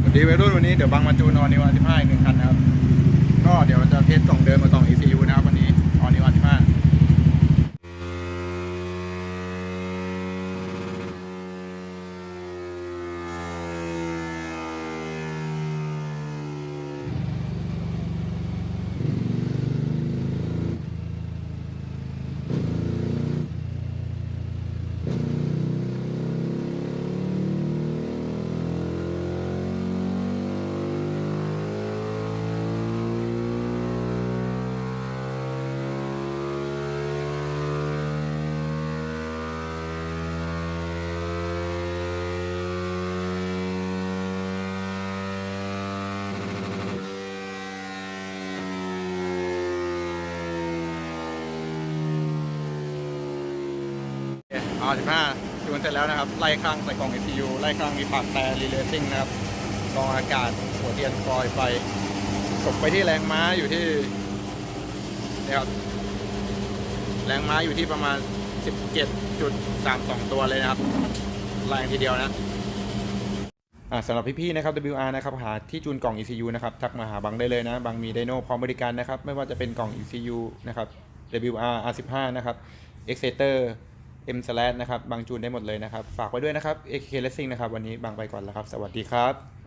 สวัสดีวัยรุ่นวันนี้เดี๋ยวบางมาจูนอนนิวันที่ห้าหนึ่งคันนะครับ ก็เดี๋ยวจะเทสกล่องเดิมกับกล่อง ECU นะครับ R15 จูนเสร็จแล้วนะครับ ไล่ข้างใส่กล่อง ECU ไล่ข้างมีปากแปรรีเลสซิ่งนะครับกองอากาศหัวเทียนคอยไฟตกไปที่แรงม้าอยู่ที่นะครับแรงม้าอยู่ที่ประมาณ 17.32 ตัวเลยนะครับแรงทีเดียวนะสำหรับพี่ๆนะครับ WR นะครับหาที่จูนกล่อง ECU นะครับทักมาหาบังได้เลยนะบังมีไดโน่พร้อมบริการนะครับ ไม่ว่าจะเป็นกล่อง ECU นะครับ WR R15 นะครับ Exciter M slash นะครับบางจูนได้หมดเลยนะครับ ฝากไว้ด้วยนะครับ AK Racing นะครับ วันนี้บางไปก่อนแล้วครับ สวัสดีครับ